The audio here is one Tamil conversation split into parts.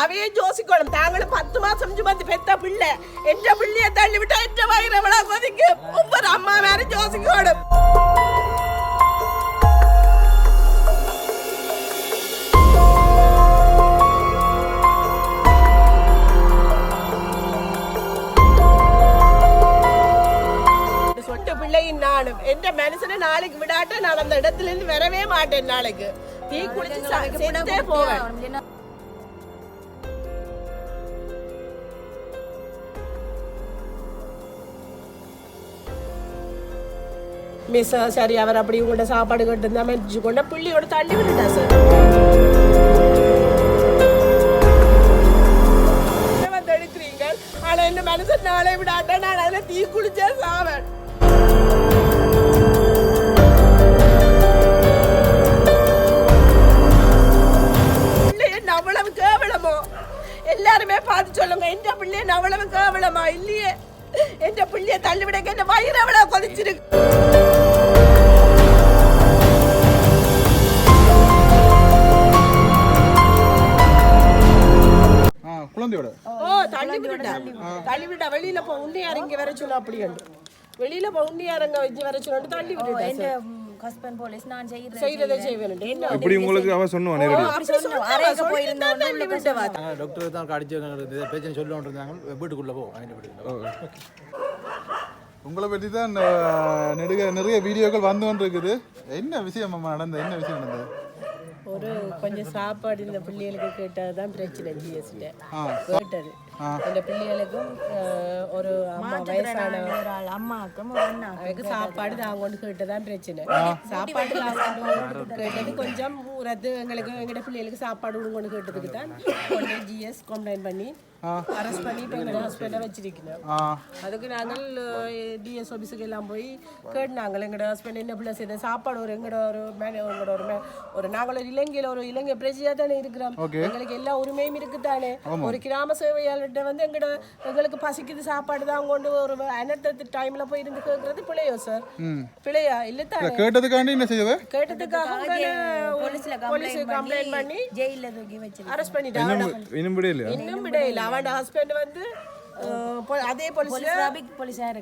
அவையே யோசிக்கணும் தாங்களும் பத்து மாசம் சுமந்து பெத்த பிள்ளை என்ற பிள்ளைய தள்ளி விட்டா என்ற வயிறு எவ்வளவு கொதிக்கு ஒவ்வொரு அம்மா வேற யோசிக்கணும் சொட்ட பிள்ளையும் நானும் என்ற மனுஷனை நாளைக்கு விடாட்ட நான் அந்த இடத்துல இருந்து வரவே மாட்டேன் நாளைக்கு தீ குளிச்சு போவேன் மிஸ் சரி அவர் அப்படி உங்கள்ட்ட சாப்பாடு கட்டு இருந்தா கொண்ட பிள்ளையோட தள்ளி விட்டுட்டா சார் வந்து எடுக்கிறீங்க. ஆனா என்ன மனசு நாளை விடாட்ட நான் அதில் தீ குளிச்சே சாவேன். உன்னையார் இங்க வர சொல்ல அப்படி வெளியில போ உன்னையார் அங்க வச்சு வர சொல்லிட்டு தள்ளி விட்டுட்டா சார். ஹஸ்பண்ட் போலீஸ் நான் செய்யறேன் செய்யறதை செய்வேன் என்ன இப்படி உங்களுக்கு அவ நேரடி சொன்னா விட்டவா டாக்டர் தான் அடிச்சு இருந்தாங்க வீட்டுக்குள்ளே போ உங்களை பற்றி தான் நெடுக நிறைய வீடியோக்கள் வந்து கொண்டு இருக்குது என்ன விஷயம் அம்மா நடந்தது என்ன விஷயம் நடந்தது? ஒரு கொஞ்சம் சாப்பாடு இந்த பிள்ளைகளுக்கு கேட்டதுதான் பிரச்சனை ஜிஎஸ்டி ஆ. கேட்டது. இந்த பிள்ளைகளுக்கும் ஒரு அம்மா வயசான ஒரு ஆள் அம்மாக்கும் ஒரு அண்ணா அதுக்கு சாப்பாடு நான் கொண்டு கேட்டதான் பிரச்சனை. சாப்பாடு கேட்டது. கொஞ்சம் ரத்து எங்களுக்கு எங்கட பிள்ளைகளுக்கு சாப்பாடு கொண்டு கேட்டதுக்கு தான் கொண்டு ஜிஎஸ் கம்ப்ளைண்ட் பண்ணி அரெஸ்ட் பண்ணி இப்போ எங்களோட ஹஸ்பண்டை வச்சிருக்கணும். அதுக்கு நாங்கள் டிஎஸ் ஆஃபீஸுக்கு எல்லாம் போய் கேட்டாங்க எங்களோட ஹஸ்பண்ட் என்ன பிள்ளை செய்த? சாப்பாடு ஒரு எங்களோட ஒரு எங்களோட ஒரு மே- ஒரு நாங்கள் ஒரு இலங்கையில் ஒரு இலங்கை பிரஜையாக தானே இருக்கிறோம். எங்களுக்கு எல்லா உரிமையும் இருக்குதானே? ஒரு கிராம சேவையாளர்கிட்ட வந்து எங்களோட எங்களுக்கு பசிக்குது சாப்பாடு தான் கொண்டு ஒரு அனர்த்த டைம்ல போய் இருந்து கேட்கறது பிள்ளையோ சார் பிள்ளையா? இல்லை தானே? கேட்டதுக்காண்டி என்ன செய்யவே கேட்டதுக்காக போலீஸ்ல போலீஸ் கம்ப்ளைண்ட் பண்ணி ஜெயில தூக்கி வச்சிருக்கேன் அரெஸ்ட் பண்ணிட்டாங்க. இன்னும் விட இல்லையா இன்னும் விடையில அவன் ஹஸ்பண்ட் வந்து அதே போலீஸ்ல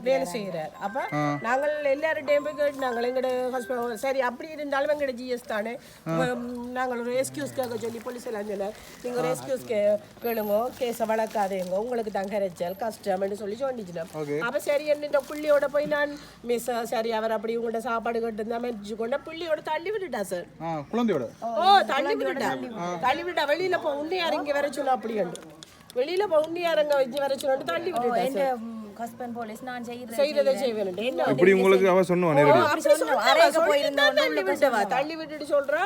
வேலை செய்யறார். அப்ப நாங்கள் எல்லார்ட்டையும் போய் கேட்டாங்க எங்களோட ஹஸ்பண்ட் சரி அப்படி இருந்தாலும் எங்களோட ஜிஎஸ் தானே? நாங்கள் ஒரு எஸ்கியூஸ் கேட்க சொல்லி போலீஸ் எல்லாம் சொன்னார் நீங்க ஒரு எஸ்கியூஸ் கே கேளுங்க. கேஸை வளர்க்காதேங்க. உங்களுக்கு தான் கரைச்சல் கஷ்டம்னு சொல்லி சொன்னிச்சினோம் அப்ப சரி இந்த புள்ளியோட போய் நான் மிஸ் சரி அவர் அப்படி உங்கள்ட்ட சாப்பாடு கேட்டு மெச்சு கொண்ட புள்ளியோட தள்ளி விட்டுட்டா சார் ஆ குழந்தையோட? ஓ தள்ளி விட்டுட்டா? தள்ளி விட்டா வெளியில போ உன்னையார் இங்க வர சொல்ல அப்படி வெளியில போ உன்னையார் அங்க வச்சு வர சொல்லிட்டு தள்ளி சார். ஹஸ்பண்ட் போலீஸ் நான் செய்யறேன் செய்யறதை செய்வேன் என்ன இப்படி உங்களுக்கு அவ சொன்னுவா நேரடி அப்படி சொன்னா தான் தள்ளி விட்டவா தள்ளி விட்டுட்டு சொல்றா.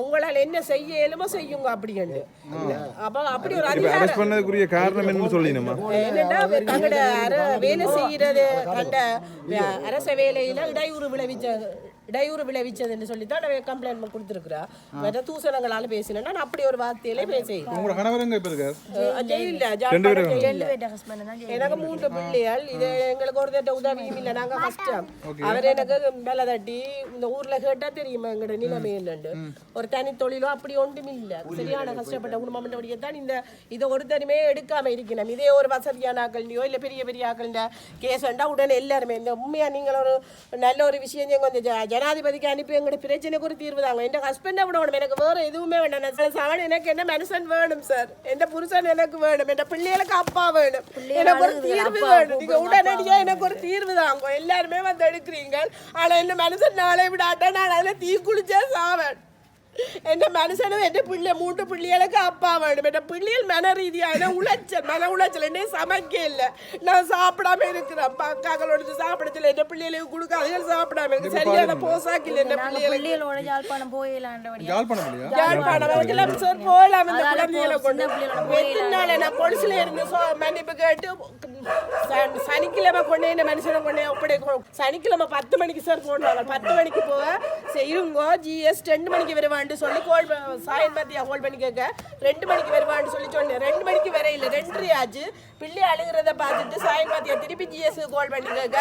உங்களால என்ன செய்ய இயலுமோ செய்யுங்க அப்படின்னு அப்ப அப்படி ஒரு அதிகாரம் அரெஸ்ட் பண்ணதுக்குரிய காரணம் என்னன்னு சொல்லினமா என்னன்னா தங்களோட அர- வேலை செய்யறது கண்ட அரச வேலையில இடையூறு விளைவிச்ச இடையூறு விளைவிச்சதுன்னு சொல்லி தான் கம்ப்ளைண்ட் கொடுத்துருக்குறா. வேற தூசணங்களால பேசினா நான் அப்படி ஒரு வார்த்தையிலே பேசி உங்களோட கணவர் எங்க இப்ப இருக்கார் ஜெயில ஜாழ்ப்பாணம் ஜெயில்ல ஹஸ்பண்ட் தான் எனக்கு மூன்று பிள்ளைகள். இது எங்களுக்கு ஒரு தட்ட உதவியும் இல்லை. நாங்க கஷ்டம் அவர் எனக்கு மேல தட்டி இந்த ஊர்ல கேட்டா தெரியுமா எங்களோட நிலைமை என்னண்டு ஒரு தனி தொழிலோ அப்படி ஒன்றும் இல்ல. சரியான கஷ்டப்பட்ட குடும்பம் தான் இந்த இதை ஒருத்தருமே எடுக்காம இருக்கணும். இதே ஒரு வசதியான ஆக்கள்லையோ இல்ல பெரிய பெரிய ஆக்கள்ட கேஸ்ண்டா உடனே எல்லாருமே இந்த உண்மையா நீங்கள் ஒரு நல்ல ஒரு விஷயம். கொஞ்சம் ஜனாதிபதிக்கு அனுப்பி எங்களோட பிரச்சனைக்கு ஒரு தீர்வு தாங்க என் ஹஸ்பண்டை விட வேணும். எனக்கு வேற எதுவுமே வேண்டாம். நான் சவன் எனக்கு என்ன மனுஷன் வேணும் சார் எந்த புருஷன் எனக்கு வேணும்? என் பிள்ளைகளுக்கு அப்பா வேணும். எனக்கு ஒரு தீர்வு வேணும். நீங்க உடனடியா எனக்கு ஒரு தீர்வு தாங்க. எல்லாருமே வந்து எடுக்கிறீங்க. ஆனா என்ன மனுஷன் நாளை விடாட்ட நான் அதில் தீ குளிச்சே சாவேன். എന്റെ മനസ്സിനും എന്റെ പിള്ളേ മൂട്ട് പിള്ളികളൊക്കെ அப்பா வேணும் என் பிள்ளைகள் மன ரீதியான உளைச்சல் மன உளைச்சல் என்ன சமைக்கல நான் சாப்பிடாம இருக்கிறேன் பக்காக்களோட சாப்பிடல என் பிள்ளைகளுக்கு கொடுக்க அதுகள் சாப்பிடாம இருக்கு சரியான போசாக்கில் என் பிள்ளைகளுக்கு பிள்ளைகளோட யாழ்ப்பாணம் போயிடலான்றபடி யாழ்ப்பாணம் இல்லையா யாழ்ப்பாணம் வரைக்கும் சார் போகலாம் இந்த குழந்தைகளை கொண்டு எத்தனை நாள் நான் பொலிசில் இருந்து சொ- மன்னிப்பு கேட்டு ச- சனிக்கிழமை கொண்டு இந்த மனுஷனை கொண்டு அப்படி சனிக்கிழமை பத்து மணிக்கு சார் போடுவாங்க பத்து மணிக்கு போக செய்யுங்கோ இருங்கோ ஜிஎஸ் ரெண்டு மணிக்கு வருவான்னு சொல்லி கோல் சாயன் மத்தியா கோல் பண்ணி கேட்க. ரெண்டு மணிக்கு வருவான்னு சொல்லி சொன்னேன். ரெண்டு மணிக்கு வர இல்லை ரெண்டரை ஆச்சு. பிள்ளை அழுகிறத பார்த்துட்டு சாயன் மத்தியா திருப்பி ஜிஎஸ் கோல் பண்ணி கேட்க.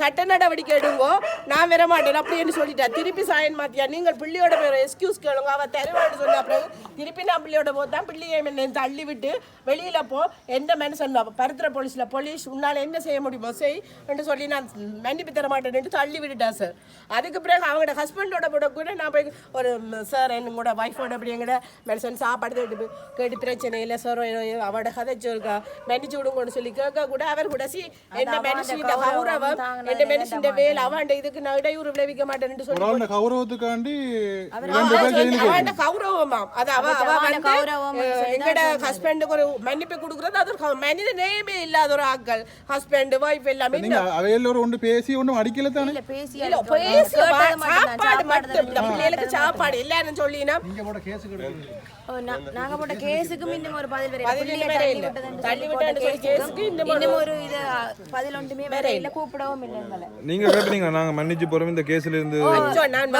சட்ட நடவடிக்கை எடுங்கோ நான் வர மாட்டேன் அப்படின்னு சொல்லிட்டா. திருப்பி சாயன் மாத்தியா நீங்கள் பிள்ளையோட பேர் எக்ஸ்கியூஸ் கேளுங்க அவ தருவான்னு சொன்ன அப்புறம் திருப்பி நான் பிள்ளையோட போதான் பிள்ளையை தள்ளி விட்டு வெளியில போ. எந்த மனுஷன் பருத்திர போலீஸ்ல போலீஸ் உன்னால என்ன செய்ய முடியுமோ செய் என்று சொல்லி நான் மன்னிப்பு தர மாட்டேன்னு தள்ளி விட்டுட்டா சார் அதுக்கு பிறகு அவங்களோட ஹஸ்பண்டோட கூட கூட நான் போய் ஒரு சார் என்னோட ஒய்ஃபோட அப்படி எங்கட மனுஷன் சாப்பாடு கேட்டு கேட்டு பிரச்சனை இல்லை சார் அவட கதைச்சு இருக்கா மன்னிச்சு விடுங்கன்னு சொல்லி கேட்க கூட அவர் கூட சி என்ன மனுஷன் கௌரவம் என்ன மனுஷன் வேலை அவன் இதுக்கு நான் இடையூறு விளைவிக்க மாட்டேன்னு சொல்லி கௌரவத்துக்காண்டி அவன் கௌரவமாம் அது அவ அவ அவன் வந்து எங்கட ஹஸ்பண்டுக்கு ஒரு மன்னிப்பு கொடுக்கறது அது மனித நேயமே இல்லாத ஒரு ஆட்கள் ஹஸ்பண்ட் ஒய்ஃப் எல்லாமே நீங்க அவையில ஒரு ஒன்று பேசி ஒன்றும் அடிக்கல தானே? இல்ல பேசி இல்ல. பேசி சாப்பாடு மட்டும். இந்த பிள்ளைகளுக்கு சாப்பாடு எல்லாரும் சொல்லினா ஓ, நா- நாங்க போட்ட கேஸுக்கும் இன்னும் ஒரு பதில் பிள்ளையை இன்னும் தள்ளி தள்ளி சொல்லி கேஸுக்கு இன்னும் ஒரு- இது பதில் ஒன்றுமே வரையில கூப்பிடவும் இல்லை. நீங்க கேட்டீங்க நாங்க மன்னிச்சு போறோம். இந்த கேஸ்ல இருந்து நான்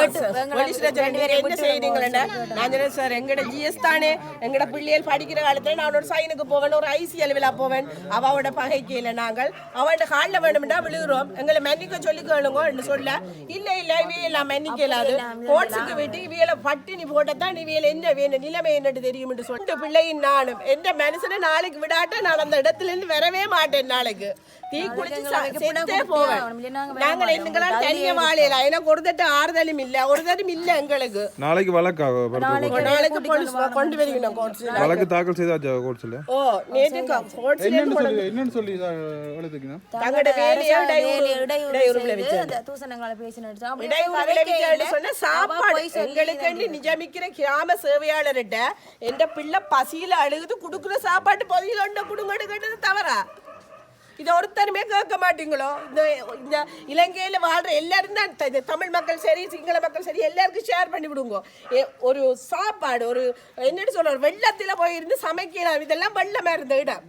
போலீஸ்ல சொன்னேன், நீங்க என்ன செய்றீங்களேண்டா? நான் சார், எங்கட GS தானே, எங்கட பிள்ளைகள் படிக்கிற காலத்துல நான் ஒரு சைனுக்கு போவேன், ஒரு ICL விழா போவேன். அவாவோட பகைக்கையில நாங்கள் அவன்ட கால்ல வேணும்னா விழுகிறோம். எங்களை மன்னிக்க சொல்லி கேளுங்கன்னு சொல்ல, இல்ல, இல்ல, இவையெல்லாம் மன்னிக்க இயலாது. கோர்ட்ஸுக்கு விட்டு இவையெல்லாம் பட்டினி போட்டதான் இவையல் என்ன வேணும், நிலைமை என்னன்னு தெரியும்னு சொல்லிட்டு பிள்ளையின் நானும் எந்த மனுஷனை நாளைக்கு விடாட்ட நான் அந்த இடத்துல இருந்து வரவே மாட்டேன் நாளைக்கு. தீ குளிச்சு செத்தே போவேன். நாங்கள் எங்களால் தனிய வாழையில எனக்கு ஒரு தட்டு ஆறுதலும் இல்ல. ஒரு தட்டும் இல்ல எங்களுக்கு. நாளைக்கு வழக்காக நாளைக்கு போலீஸ் கொண்டு வருவீங்க கோர்ட்ஸ்ல வழக்கு தாக்கல் செய்தாச்சா ஓ நேற்று என்னன்னு சொல்லி சொல்லி எழுதுக்கணும் தங்களோட வேலையை இடையூறு விளைவிச்சு தூசணங்களை இடையூறு விளைவிச்சு. சொன்ன சாப்பாடு சொல்லி எங்களுக்கு நிஜமிக்கிற கிராம சேவையாளர்கிட்ட எந்த பிள்ளை பசியில அழுகுது. குடுக்குற சாப்பாட்டு பகுதியில் ஒன்றை குடுங்கன்னு கேட்டது தவறா? இதை ஒருத்தருமே கேட்க மாட்டீங்களோ? இந்த இந்த இலங்கையில வாழ்ற எல்லாரும் தான் தமிழ் மக்கள் சரி சிங்கள மக்கள் சரி எல்லாருக்கும் ஷேர் பண்ணி விடுங்க. ஒரு சாப்பாடு ஒரு என்னன்னு சொல்ற ஒரு வெள்ளத்துல போயிருந்து சமைக்கலாம். இதெல்லாம் வெள்ளமா இருந்த இடம்.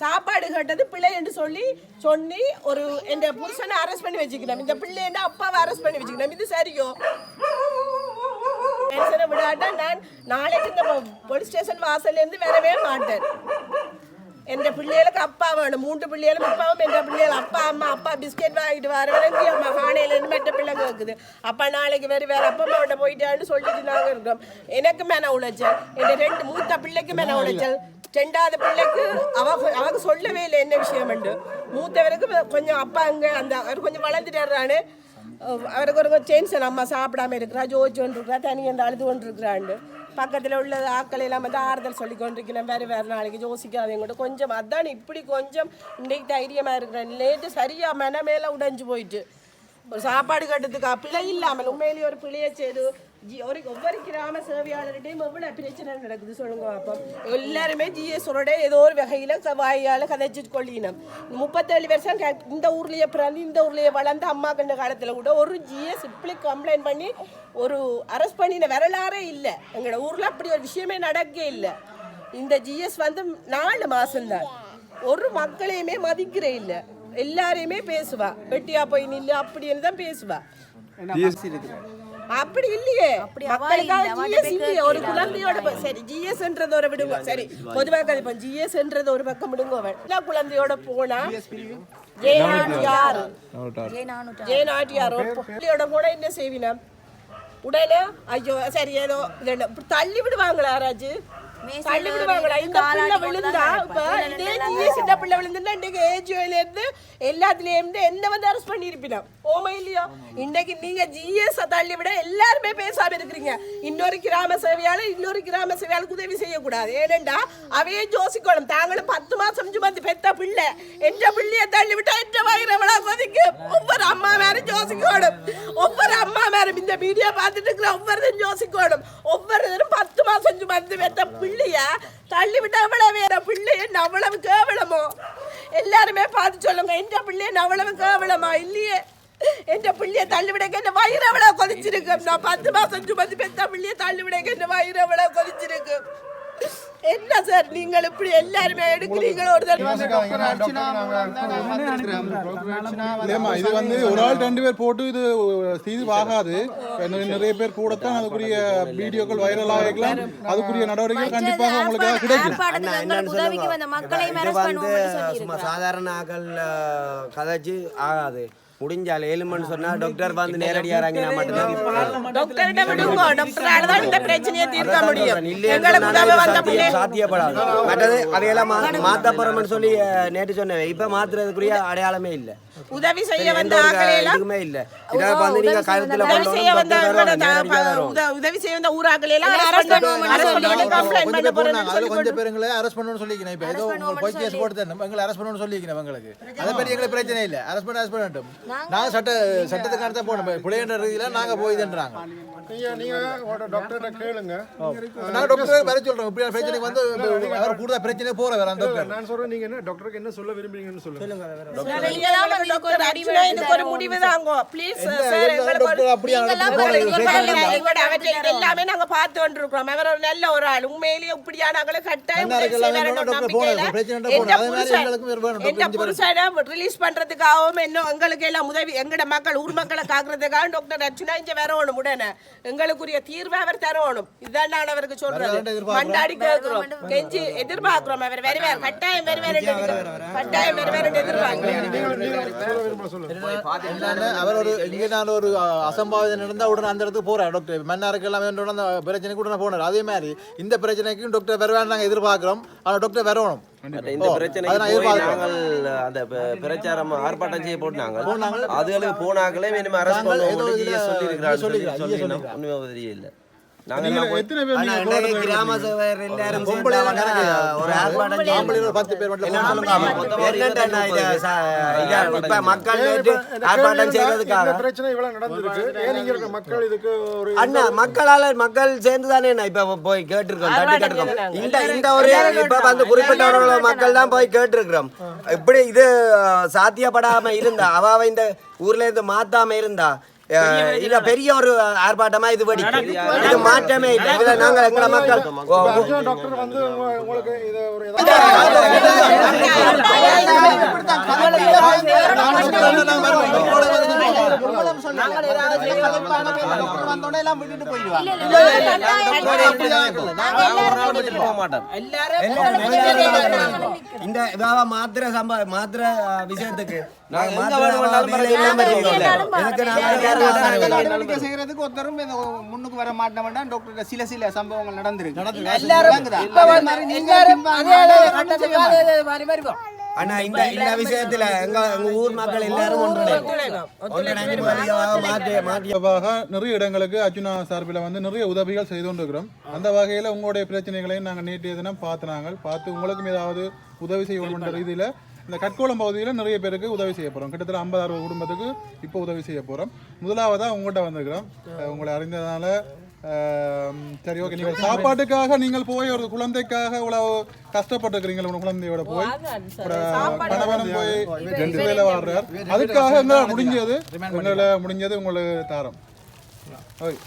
சாப்பாடு கேட்டது பிள்ளை என்று சொல்லி சொல்லி ஒரு என் புருஷனை அரெஸ்ட் பண்ணி வச்சுக்கணும் இந்த பிள்ளை என்ன அப்பாவை அரெஸ்ட் பண்ணி வச்சுக்கணும் இது சரியோ? மனுஷனை விடாட்டா நான் நாளைக்கு இந்த போலீஸ் ஸ்டேஷன் வாசல்ல இருந்து வரவே மாட்டேன். எந்த பிள்ளைகளுக்கு அப்பா வேணும். மூன்று பிள்ளைகளும் அப்பாவும் எந்த பிள்ளைகள் அப்பா அம்மா அப்பா பிஸ்கெட் வாங்கிட்டு வர வரைக்கும் அம்மா காணையிலேருந்து மற்ற பிள்ளைங்க இருக்குது. அப்பா நாளைக்கு வேறு வேறு அப்பா அம்மாவோட போயிட்டான்னு சொல்லிட்டு நாங்கள் இருக்கோம் எனக்கு மேன உழைச்சல் என் ரெண்டு மூத்த பிள்ளைக்கு மேன உழைச்சல் ரெண்டாவது பிள்ளைக்கு அவ அவங்க சொல்லவே இல்லை என்ன விஷயம் மூத்தவருக்கு கொஞ்சம் அப்பா அங்கே அந்த அவர் கொஞ்சம் வளர்ந்துட்டாரு அவருக்கு ஒரு டென்ஷன் அம்மா சாப்பிடாம இருக்கிறா ஜோதிச்சு கொண்டு இருக்கிறா தனி அந்த அழுது கொண்டு இருக்கிறாண்டு பக்கத்தில் உள்ள ஆட்கள் எல்லாம் வந்து ஆறுதல் சொல்லி கொண்டிருக்கிறேன். வேறு வேறு நாளைக்கு யோசிக்காதீங்க கூட கொஞ்சம் அதான் இப்படி கொஞ்சம் இன்றைக்கு தைரியமாக இருக்கிறேன். லேட்டு சரியாக மன மேலே உடைஞ்சு போயிட்டு. ஒரு சாப்பாடு கட்டுறதுக்கு பிழை இல்லாமல் உண்மையிலேயே ஒரு பிழையை செய்து ஒரு ஒவ்வொரு கிராம சேவையாளர்கிட்டையும் எவ்வளோ பிரச்சனை நடக்குது சொல்லுங்க அப்போ எல்லாருமே ஜிஎஸ்ஓட ஏதோ ஒரு வகையில் வாயால் கதைச்சு கொள்ளினோம். முப்பத்தேழு வருஷம் இந்த ஊர்லேயே பிறந்து இந்த ஊர்லேயே வளர்ந்த அம்மா கண்ட காலத்தில் கூட ஒரு ஜிஎஸ் இப்படி கம்ப்ளைண்ட் பண்ணி ஒரு அரெஸ்ட் பண்ணின வரலாறே இல்லை. எங்களோட ஊரில் அப்படி ஒரு விஷயமே நடக்கவே இல்லை. இந்த ஜிஎஸ் வந்து நாலு மாசம்தான். ஒரு மக்களையுமே மதிக்கிற இல்ல. எல்லாரையுமே பேசுவா. வெட்டியா போய் நில்லு அப்படின்னு தான் பேசுவா. அப்படி இல்லையே. மக்களுக்காக GS இல்லையே ஒரு குழந்தையோட சரி ஜிஎஸ்ன்றத ஒரு விடுங்க. சரி பொதுவாக கதைப்போம் ஜிஎஸ்ன்றது ஒரு பக்கம் விடுங்க எல்லா குழந்தையோட போனா ஜெயநாட்டியார் ஜெய் நானூற்றா. ஜெயநாட்டியார் ஒரு பிள்ளையோட போனா என்ன செய்வினா? உடனே ஐயோ சரி ஏதோ தள்ளி விடுவாங்களா யாராச்சு விடுவாங்களா? இந்த பிள்ளை விழுந்தா? இப்ப இதே ஜிஎஸ் இந்த பிள்ளை விழுந்துன்னா இன்னைக்கு ஏஜியோல இருந்து எல்லாத்துலயும் இருந்து என்ன வந்து அரெஸ்ட் பண்ணிருப்பினா ஓமா இல்லையோ? இன்னைக்கு நீங்க ஜிஎஸ் தள்ளி விட எல்லாருமே பேசாம இருக்கிறீங்க. இன்னொரு கிராம சேவையாளர் இன்னொரு கிராம சேவையாளுக்கு உதவி செய்யக்கூடாது. ஏனென்றா அவையே யோசிக்கணும் தாங்களும் பத்து மாசம் சுமந்து பெத்த பிள்ளை. என்ற பிள்ளைய தள்ளி விட்டா என்ற வயிறவளா கொதிக்கு. ஒவ்வொரு அம்மா மேலும் யோசிக்கணும் ஒவ்வொரு அம்மா மேலும் இந்த வீடியோ பார்த்துட்டு இருக்கிற ஒவ்வொருத்தரும் யோசிக்கணும் ஒவ்வொருத்தரும் பத்து மாசம் சுமந்து பெத்த பிள்ளைய தள்ளி விட்டு அவ்வளவு வேற பிள்ளை என்ன அவ்வளவு கேவலமோ? எல்லாருமே பார்த்து சொல்லுங்க என்ற பிள்ளை என்ன அவ்வளவு கேவலமா? இல்லையே. என் பிள்ளைய தள்ளி விடக்க என்ன வயிறு எவ்வளவு கொதிச்சிருக்கு. நான் பத்து மாசம் சுமந்து பெத்த பிள்ளைய தள்ளி விடக்க என்ன வயிறு எவ்வளவு கொதிச்சிருக்கு. என்ன சார்? நீங்கள் இப்படி எல்லாருமே எடுக்கிறீங்க ஒரு தடவை? இல்லையம்மா இது வந்து ஒரு ஆள் ரெண்டு பேர் போட்டு இது தீர்வு ஆகாது. நிறைய பேர் கூடத்தான் அதுக்குரிய வீடியோக்கள் வைரல் ஆகிக்கலாம் அதுக்குரிய நடவடிக்கைகள் கண்டிப்பாக உங்களுக்கு கிடைக்கும். சாதாரண ஆக்கள் கதைச்சு ஆகாது. முடிஞ்சால் ஏழுமன்னு சொன்னா டாக்டர் வந்து நேரடியாக இறங்கி நான் மட்டும்தான் டாக்டர்கிட்ட விடுங்க டாக்டரால தான் இந்த பிரச்சனையை தீர்க்க முடியும். எங்களுக்கு உதவி வந்த பிள்ளை சாத்தியப்படாது. மற்றது அதையெல்லாம் மா- மாத்த போறோம்னு சொல்லி நேற்று சொன்னேன் இப்ப மாத்துறதுக்குரிய அடையாளமே இல்ல. உதவி செய்ய வந்த ஒரு ஆக்களை எல்லாம் இதுக்குமே இல்ல. இதை வந்து நீங்க கருத்துல உதவி செய்ய வந்து உதவி செய்ய வந்த ஊராக்களை எல்லாம் arrest arrest பண்ணுவோம்னு arrest சொல்லி பண்ணி complaint கொஞ்சம் பேருங்களை அரெஸ்ட் பண்ணணும்னு சொல்லிக்கிறேன். இப்போ ஏதோ போய் கேஸ் போட்டு தரணும் எங்களை அரெஸ்ட் பண்ணணும்னு சொல்லிக்கிறேன் எங்களுக்கு அதை பற்றி எங்களுக்கு பிரச்சனை இல்லை. அரெஸ்ட் பண்ண அரெஸ்ட் பண்ணட்டும். நாங்க சட்ட சட்டத்துக்கான தான் போனோம் பிள்ளைன்ற ரீதியில் நாங்க போய் இதுன்றாங்க. டாக்டர் வர சொல்றோம். இப்படி பிரச்சனைக்கு வந்து அவர் கூடுதல் பிரச்சனை போற வேற டாக்டர் நான் சொல்றேன் நீங்க என்ன? டாக்டருக்கு என்ன சொல்ல விரும்புறீங்கன்னு சொல்லுங்க. டாக்டர் இதுக்கு ஒரு முடிவு தாங்கோ ப்ளீஸ் சார் எங்களுக்கு எல்லாமே நாங்க பார்த்து கொண்டிருக்கிறோம் அவர் ஒரு நல்ல ஒரு ஆள் உண்மையிலேயே இப்படியான ஆளை கட்டாயம் எந்த புருஷன் ரிலீஸ் பண்றதுக்காகவும் இன்னும் எங்களுக்கு எல்லாம் உதவி எங்கட மக்கள் ஊர் மக்களை காக்குறதுக்காக டாக்டர் இங்க வரணும் உடனே எங்களுக்குரிய தீர்வை அவர் தரணும் இதுதான் நான் அவருக்கு சொல்றது மண்டாடி கேட்கிறோம் கெஞ்சி எதிர்பார்க்கிறோம் அவர் வருவார் கட்டாயம் வருவார் கட்டாயம் வருவார் எதிர்பார்க்கிறோம் அவர் ஒரு இங்கே நான் ஒரு அசம்பாவிதம் நடந்தா உடனே அந்த இடத்துக்கு போறார் டாக்டர் மன்னாருக்கு எல்லாமே உடனே அந்த பிரச்சனைக்கு உடனே போனார் அதே மாதிரி இந்த பிரச்சனைக்கும் டாக்டர் வருவான்னு நாங்க எதிர்பார்க்கிறோம். ஆனா டாக்டர் வரணும். இந்த பிரச்சனைக்கு எதிர்பார்க்கிறேன். நாங்கள் அந்த பிரச்சாரம் ஆர்ப்பாட்டம் செய்ய போட்டாங்க அதுகளுக்கு போனாங்களே மினிமம் அரஸ்ட் நாங்கள் ஏதோ பண்ணுவோம் இதுல சொல்லி இருக்கிறாங்க சொல்லி சொல்லிக்கிறாங்க, சொல்லி சொல்லிக்கிறாங்க. உண்மை தெரியல கிராம. ஒரு பத்து பேர் இப்ப மக்கள் நேற்று ஆர்ப்பாட்டம் செய்யறதுக்காக. இந்த பிரச்சனை இவ்வளவு நடந்திருக்கு. ஏன் இங்க இருக்க மக்கள் இதுக்கு ஒரு அண்ணா மக்களால மக்கள் சேர்ந்து தானே இப்ப போய் கேட்டிருக்கோம் தட்டி கேட்டிருக்கோம் இந்த இந்த ஒரு இப்ப வந்து குறிப்பிட்ட மக்கள் தான் போய் கேட்டிருக்கிறோம். இப்படி இது சாத்தியப்படாம இருந்தா அவ அவ இந்த ஊர்ல இருந்து மாத்தாம இருந்தா இல்ல பெரிய ஒரு ஆர்ப்பாட்டமா இது வெடிக்கும் இது மாற்றமே இல்லை இதுல நாங்க எங்களை மக்கள் இந்த மாத்திர சம்ப மாத்திர விஷயத்துக்கு நாங்க மாத்திர. இதுக்கு நாங்க. நடவடிக்கை செய்யறதுக்கு ஒருத்தரும் முன்னுக்கு வர மாட்டோம்னா டாக்டர் சில சில சம்பவங்கள் நடந்திருக்கு. எல்லாரும் ஆனா இந்த இந்த விஷயத்துல எங்க எங்க ஊர் மக்கள் எல்லாரும் தொடர்பாக நிறைய இடங்களுக்கு அர்ஜுனா சார்பில் வந்து நிறைய உதவிகள் செய்து கொண்டிருக்கிறோம். அந்த வகையில் உங்களுடைய பிரச்சனைகளையும் நாங்கள் நேற்றைய தினம் பார்த்து நாங்கள் பார்த்து உங்களுக்கும் ஏதாவது உதவி செய்யணுன்ற ரீதியில் இந்த கட்கோளம் பகுதியில் நிறைய பேருக்கு உதவி செய்ய போகிறோம் கிட்டத்தட்ட ஐம்பது அறுபது குடும்பத்துக்கு இப்போ உதவி செய்ய போகிறோம் முதலாவதாக உங்கள்கிட்ட வந்திருக்கிறோம். உங்களை அறிந்ததுனால சரி ஓகே நீங்கள் சாப்பாட்டுக்காக நீங்கள் போய் ஒரு குழந்தைக்காக இவ்வளவு கஷ்டப்பட்டுருக்கிறீங்க உங்க குழந்தையோட போய். கணவனும் போய் ரெண்டு வேலை வாடுறார். அதுக்காக எங்களால் முடிஞ்சது எங்களால் முடிஞ்சது உங்களுக்கு தாரம். ஓகே ஓகே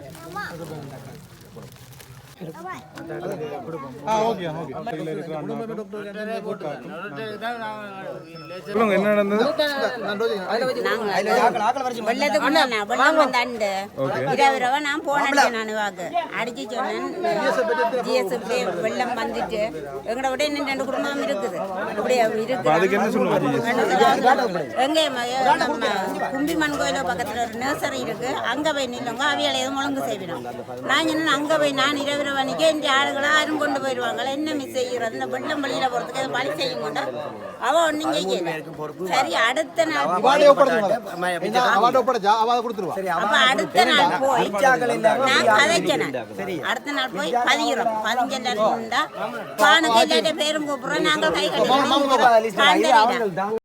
கையில் இருக்கிற அண்ணா சொல்லுங்க என்ன நடந்தது? வெள்ளத்துக்கு முன்னாடி அண்டு நான் போனேன் நான் வாக்கு அடிச்சு சொன்னேன் ஜிஎஸ்எஃப்ல வெள்ளம் வந்துட்டு எங்கட விட இன்னும் ரெண்டு குடும்பம் இருக்குது இப்படி இருக்கு எங்க நம்ம கும்பிமன் கோயில பக்கத்துல ஒரு நர்சரி இருக்கு அங்க போய் நில்லுங்க அவையால எதுவும் ஒழுங்கு செய்விடும் நான் சொன்னேன் அங்க போய் நான் இரவு மணிக்கு என் ஆளுகளை யாரும் கொண்டு போயிடுவாங்களா என்ன மிஸ் செய்யறது இந்த வெள்ளம் வெளியில போறதுக்கு எதுவும் பழி செய்ய மாட்டா அவ ஒண்ணும் செய்யல சரி அடுத்த நாள் அப்ப அடுத்த நாள் போய் நான் கதைச்சேன் அடுத்த நாள் போய் பதிகிறோம் பதிஞ்செல்லாம் பானுக்கு எல்லாத்தையும் பேரும் கூப்பிடுறோம் நாங்கள் கை கட்டி